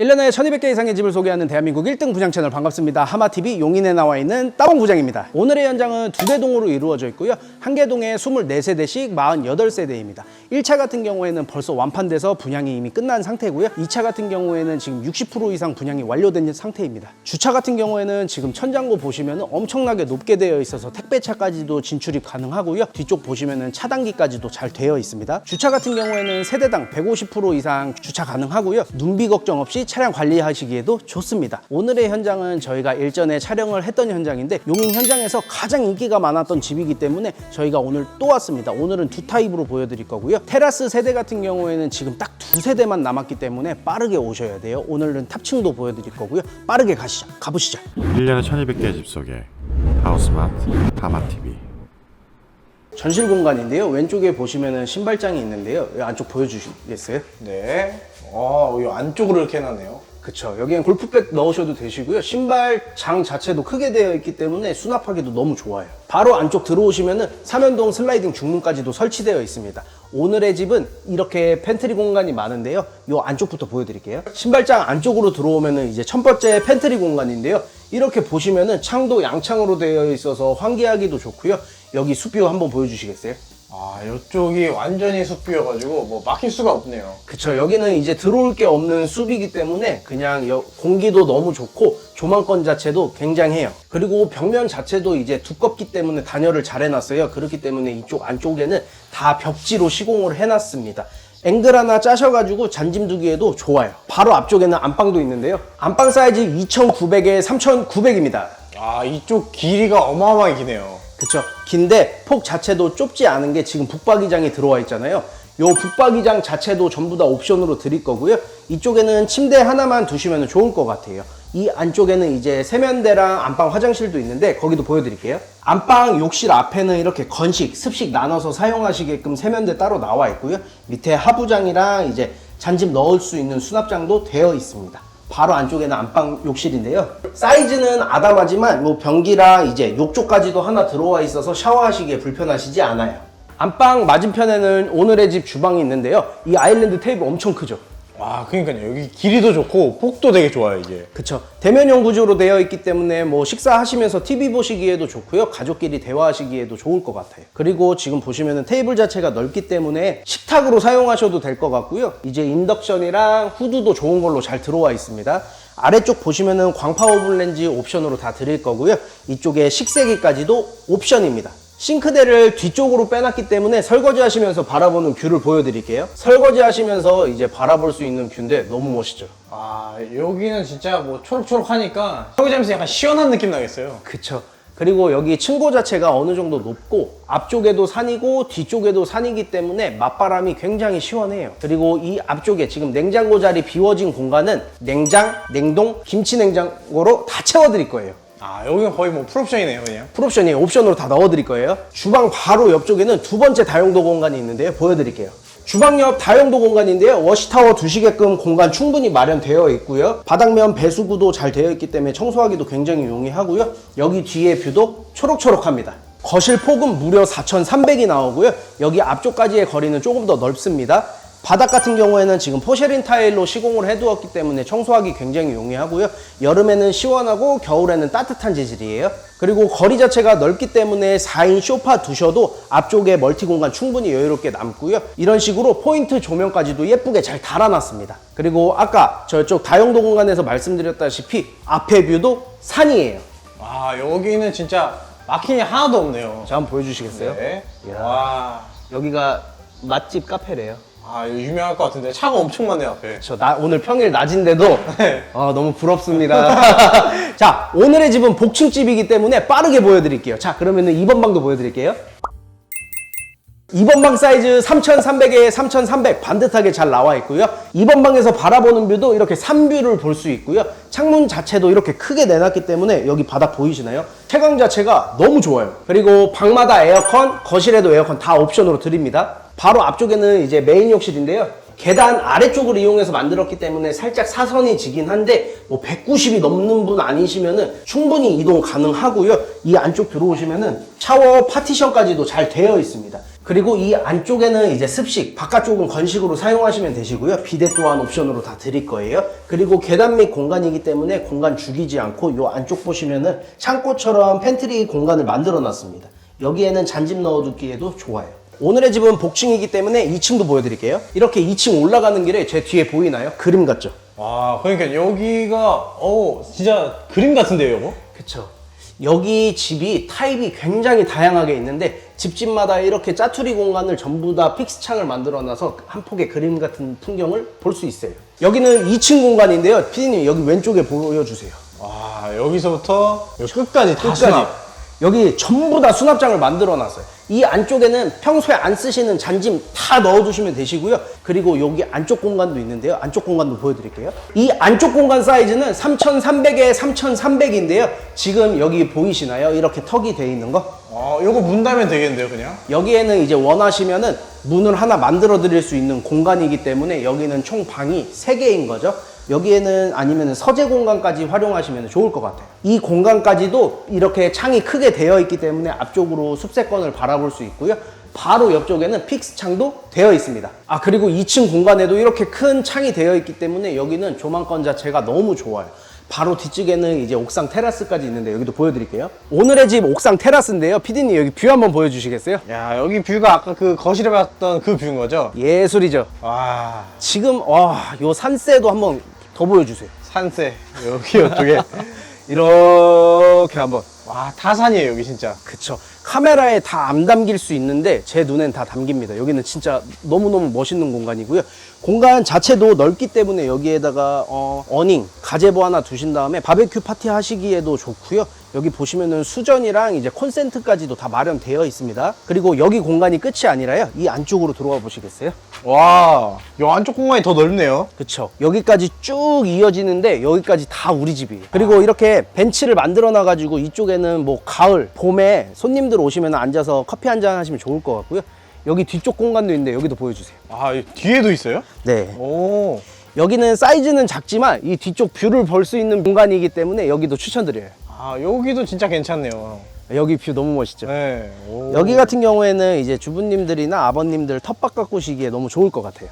1년에 1200개 이상의 집을 소개하는 대한민국 1등 분양 채널 반갑습니다. 하마TV 용인에 나와 있는 따봉 부장입니다. 오늘의 현장은 두 개 동으로 이루어져 있고요. 한 개 동에 24세대씩 48세대입니다. 1차 같은 경우에는 벌써 완판돼서 분양이 이미 끝난 상태고요. 2차 같은 경우에는 지금 60% 이상 분양이 완료된 상태입니다. 주차 같은 경우에는 지금 천장고 보시면 엄청나게 높게 되어 있어서 택배차까지도 진출이 가능하고요. 뒤쪽 보시면 차단기까지도 잘 되어 있습니다. 주차 같은 경우에는 세대당 150% 이상 주차 가능하고요. 눈비 걱정 없이 차량 관리하시기에도 좋습니다. 오늘의 현장은 저희가 일전에 촬영을 했던 현장인데 용인 현장에서 가장 인기가 많았던 집이기 때문에 저희가 오늘 또 왔습니다. 오늘은 두 타입으로 보여드릴 거고요. 테라스 세대 같은 경우에는 지금 딱 두 세대만 남았기 때문에 빠르게 오셔야 돼요. 오늘은 탑층도 보여드릴 거고요. 빠르게 가시죠. 가보시죠. 1년에 1200개의 집 속에 하우스마트 하마TV 전실 공간인데요. 왼쪽에 보시면은 신발장이 있는데요. 여기 안쪽 보여주시겠어요? 네. 아, 이 안쪽으로 이렇게 해놨네요. 그쵸. 여기엔 골프백 넣으셔도 되시고요. 신발장 자체도 크게 되어 있기 때문에 수납하기도 너무 좋아요. 바로 안쪽 들어오시면은 삼연동 슬라이딩 중문까지도 설치되어 있습니다. 오늘의 집은 이렇게 팬트리 공간이 많은데요. 이 안쪽부터 보여드릴게요. 신발장 안쪽으로 들어오면은 이제 첫 번째 팬트리 공간인데요. 이렇게 보시면은 창도 양창으로 되어 있어서 환기하기도 좋고요. 여기 숲뷰 한번 보여주시겠어요? 아, 이쪽이 완전히 숲이어가지고 뭐 막힐 수가 없네요. 그쵸 여기는 이제 들어올 게 없는 숲이기 때문에 그냥 여- 공기도 너무 좋고 조망권 자체도 굉장해요 그리고 벽면 자체도 이제 두껍기 때문에 단열을 잘 해놨어요 그렇기 때문에 이쪽 안쪽에는 다 벽지로 시공을 해놨습니다 앵글 하나 짜셔가지고 잔짐 두기에도 좋아요 바로 앞쪽에는 안방도 있는데요 안방 사이즈 2900에 3900입니다 아, 이쪽 길이가 어마어마하게 기네요. 그쵸. 긴데 폭 자체도 좁지 않은 게 지금 북박이장이 들어와 있잖아요. 요 북박이장 자체도 전부 다 옵션으로 드릴 거고요. 이쪽에는 침대 하나만 두시면 좋을 것 같아요. 이 안쪽에는 이제 세면대랑 안방 화장실도 있는데 거기도 보여드릴게요. 안방 욕실 앞에는 이렇게 건식, 습식 나눠서 사용하시게끔 세면대 따로 나와 있고요. 밑에 하부장이랑 이제 잔짐 넣을 수 있는 수납장도 되어 있습니다. 바로 안쪽에는 안방 욕실인데요. 사이즈는 아담하지만 뭐 변기랑 이제 욕조까지도 하나 들어와 있어서 샤워하시기에 불편하시지 않아요. 안방 맞은편에는 오늘의 집 주방이 있는데요. 이 아일랜드 테이블 엄청 크죠. 와, 그러니까요. 여기 길이도 좋고 폭도 되게 좋아요, 이게. 그쵸. 대면형 구조로 되어 있기 때문에 뭐 식사하시면서 TV 보시기에도 좋고요. 가족끼리 대화하시기에도 좋을 것 같아요. 그리고 지금 보시면은 테이블 자체가 넓기 때문에 식탁으로 사용하셔도 될 것 같고요. 이제 인덕션이랑 후드도 좋은 걸로 잘 들어와 있습니다. 아래쪽 보시면은 광파 오븐렌지 옵션으로 다 드릴 거고요. 이쪽에 식세기까지도 옵션입니다. 싱크대를 뒤쪽으로 빼놨기 때문에 설거지 하시면서 바라보는 뷰를 보여드릴게요. 설거지 하시면서 이제 바라볼 수 있는 뷰인데 너무 멋있죠. 아, 여기는 진짜 뭐 초록초록하니까 설거지하면서 약간 시원한 느낌 나겠어요. 그쵸. 그리고 여기 층고 자체가 어느 정도 높고 앞쪽에도 산이고 뒤쪽에도 산이기 때문에 맞바람이 굉장히 시원해요. 그리고 이 앞쪽에 지금 냉장고 자리 비워진 공간은 냉장, 냉동, 김치 냉장고로 다 채워 드릴 거예요. 아, 여기는 거의 뭐 풀옵션이네요, 그냥. 풀옵션이 옵션으로 다 넣어드릴 거예요. 주방 바로 옆쪽에는 두 번째 다용도 공간이 있는데요. 보여드릴게요. 주방 옆 다용도 공간인데요. 워시타워 두시게끔 공간 충분히 마련되어 있고요. 바닥면 배수구도 잘 되어 있기 때문에 청소하기도 굉장히 용이하고요. 여기 뒤에 뷰도 초록초록합니다. 거실 폭은 무려 4,300이 나오고요. 여기 앞쪽까지의 거리는 조금 더 넓습니다. 바닥 같은 경우에는 지금 포쉐린 타일로 시공을 해두었기 때문에 청소하기 굉장히 용이하고요. 여름에는 시원하고 겨울에는 따뜻한 재질이에요. 그리고 거리 자체가 넓기 때문에 4인 쇼파 두셔도 앞쪽에 멀티 공간 충분히 여유롭게 남고요. 이런 식으로 포인트 조명까지도 예쁘게 잘 달아놨습니다. 그리고 아까 저쪽 다용도 공간에서 말씀드렸다시피 앞에 뷰도 산이에요. 아, 여기는 진짜 막힘이 하나도 없네요. 자, 한번 보여주시겠어요? 네. 이야. 와. 여기가 맛집 카페래요. 아, 이거 유명할 것 같은데 차가 엄청 많네요, 앞에. 저 나, 오늘 평일 낮인데도 네. 아, 너무 부럽습니다. 자, 오늘의 집은 복층집이기 때문에 빠르게 보여드릴게요. 자, 그러면은 2번 방도 보여드릴게요. 2번 방 사이즈 3,300에 3,300 반듯하게 잘 나와 있고요. 2번 방에서 바라보는 뷰도 이렇게 3뷰를 볼 수 있고요. 창문 자체도 이렇게 크게 내놨기 때문에 여기 바닥 보이시나요? 채광 자체가 너무 좋아요. 그리고 방마다 에어컨, 거실에도 에어컨 다 옵션으로 드립니다. 바로 앞쪽에는 이제 메인 욕실인데요. 계단 아래쪽을 이용해서 만들었기 때문에 살짝 사선이 지긴 한데 뭐 190이 넘는 분 아니시면은 충분히 이동 가능하고요. 이 안쪽 들어오시면은 샤워 파티션까지도 잘 되어 있습니다. 그리고 이 안쪽에는 이제 습식, 바깥쪽은 건식으로 사용하시면 되시고요. 비데 또한 옵션으로 다 드릴 거예요. 그리고 계단 및 공간이기 때문에 공간 죽이지 않고 이 안쪽 보시면은 창고처럼 팬트리 공간을 만들어 놨습니다. 여기에는 잔집 넣어두기에도 좋아요. 오늘의 집은 복층이기 때문에 2층도 보여드릴게요. 이렇게 2층 올라가는 길에 제 뒤에 보이나요? 그림 같죠? 와 그러니까 여기가 어 진짜 그림 같은데요 이거? 그쵸. 여기 집이 타입이 굉장히 다양하게 있는데 집집마다 이렇게 짜투리 공간을 전부 다 픽스 창을 만들어 놔서 한 폭의 그림 같은 풍경을 볼 수 있어요. 여기는 2층 공간인데요. 피디님 여기 왼쪽에 보여주세요. 와 여기서부터 여기 끝까지 다 끝까지. 여기 전부 다 수납장을 만들어 놨어요. 이 안쪽에는 평소에 안 쓰시는 잔짐 다 넣어두시면 되시고요. 그리고 여기 안쪽 공간도 있는데요. 안쪽 공간도 보여드릴게요. 이 안쪽 공간 사이즈는 3,300에 3,300인데요. 지금 여기 보이시나요? 이렇게 턱이 돼 있는 거. 아 이거 문 닫으면 되겠는데요 그냥? 여기에는 이제 원하시면은 문을 하나 만들어 드릴 수 있는 공간이기 때문에 여기는 총 방이 3개인 거죠. 여기에는 아니면 서재 공간까지 활용하시면 좋을 것 같아요. 이 공간까지도 이렇게 창이 크게 되어 있기 때문에 앞쪽으로 숲세권을 바라볼 수 있고요. 바로 옆쪽에는 픽스 창도 되어 있습니다. 아, 그리고 2층 공간에도 이렇게 큰 창이 되어 있기 때문에 여기는 조망권 자체가 너무 좋아요. 바로 뒤쪽에는 이제 옥상 테라스까지 있는데 여기도 보여드릴게요. 오늘의 집 옥상 테라스인데요. 피디님 여기 뷰 한번 보여주시겠어요? 야 여기 뷰가 아까 그 거실에 봤던 그 뷰인 거죠? 예술이죠. 와 지금 와, 요 산세도 한번 더 보여주세요. 산세 여기 이쪽에 이렇게 한번. 와 타산이에요 여기 진짜. 그쵸. 카메라에 다 안 담길 수 있는데 제 눈엔 다 담깁니다. 여기는 진짜 너무너무 멋있는 공간이고요. 공간 자체도 넓기 때문에 여기에다가 어, 어닝, 가제보 하나 두신 다음에 바베큐 파티 하시기에도 좋고요. 여기 보시면은 수전이랑 이제 콘센트까지도 다 마련되어 있습니다. 그리고 여기 공간이 끝이 아니라요. 이 안쪽으로 들어가 보시겠어요? 와, 이 안쪽 공간이 더 넓네요. 그쵸. 여기까지 쭉 이어지는데 여기까지 다 우리 집이에요. 그리고 이렇게 벤치를 만들어 놔가지고 이쪽에는 뭐 가을, 봄에 손님들 오시면 앉아서 커피 한 잔 하시면 좋을 것 같고요. 여기 뒤쪽 공간도 있는데 여기도 보여주세요. 아, 이 뒤에도 있어요? 네. 오, 여기는 사이즈는 작지만 이 뒤쪽 뷰를 볼 수 있는 공간이기 때문에 여기도 추천드려요. 아, 여기도 진짜 괜찮네요. 여기 뷰 너무 멋있죠. 네. 오. 여기 같은 경우에는 이제 주부님들이나 아버님들 텃밭 가꾸시기에 너무 좋을 것 같아요.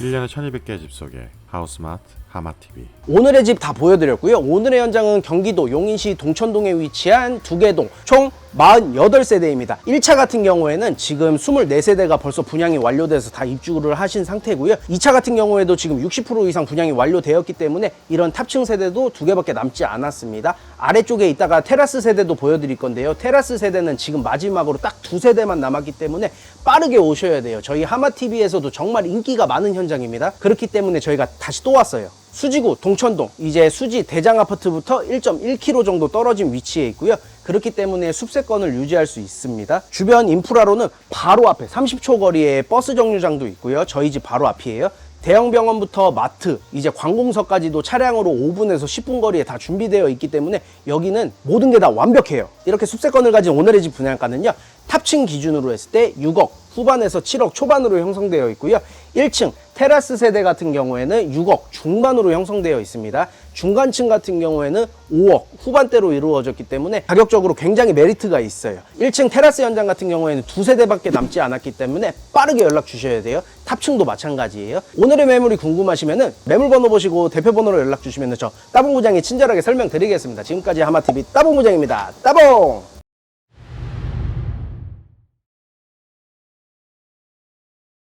1년에 1200개의 집 속에 하우스마트 하마TV 오늘의 집 다 보여드렸고요. 오늘의 현장은 경기도 용인시 동천동에 위치한 두개 동, 총 48세대입니다. 1차 같은 경우에는 지금 24세대가 벌써 분양이 완료돼서 다 입주를 하신 상태고요. 2차 같은 경우에도 지금 60% 이상 분양이 완료되었기 때문에 이런 탑층 세대도 두 개밖에 남지 않았습니다. 아래쪽에 있다가 테라스 세대도 보여드릴 건데요. 테라스 세대는 지금 마지막으로 딱 두 세대만 남았기 때문에 빠르게 오셔야 돼요. 저희 하마TV에서도 정말 인기가 많은 현장입니다. 그렇기 때문에 저희가 다시 또 왔어요. 수지구 동천동 이제 수지 대장 아파트부터 1.1km 정도 떨어진 위치에 있고요. 그렇기 때문에 숲세권을 유지할 수 있습니다. 주변 인프라로는 바로 앞에 30초 거리에 버스 정류장도 있고요. 저희 집 바로 앞이에요. 대형 병원부터 마트, 이제 관공서까지도 차량으로 5분에서 10분 거리에 다 준비되어 있기 때문에 여기는 모든 게 다 완벽해요. 이렇게 숲세권을 가진 오늘의 집 분양가는요. 탑층 기준으로 했을 때 6억 후반에서 7억 초반으로 형성되어 있고요. 1층 테라스 세대 같은 경우에는 6억 중반으로 형성되어 있습니다. 중간층 같은 경우에는 5억 후반대로 이루어졌기 때문에 가격적으로 굉장히 메리트가 있어요. 1층 테라스 현장 같은 경우에는 두 세 대밖에 남지 않았기 때문에 빠르게 연락 주셔야 돼요. 탑층도 마찬가지예요. 오늘의 매물이 궁금하시면은 매물 번호 보시고 대표 번호로 연락 주시면 저 따봉 부장이 친절하게 설명드리겠습니다. 지금까지 하마TV 따봉 부장입니다. 따봉!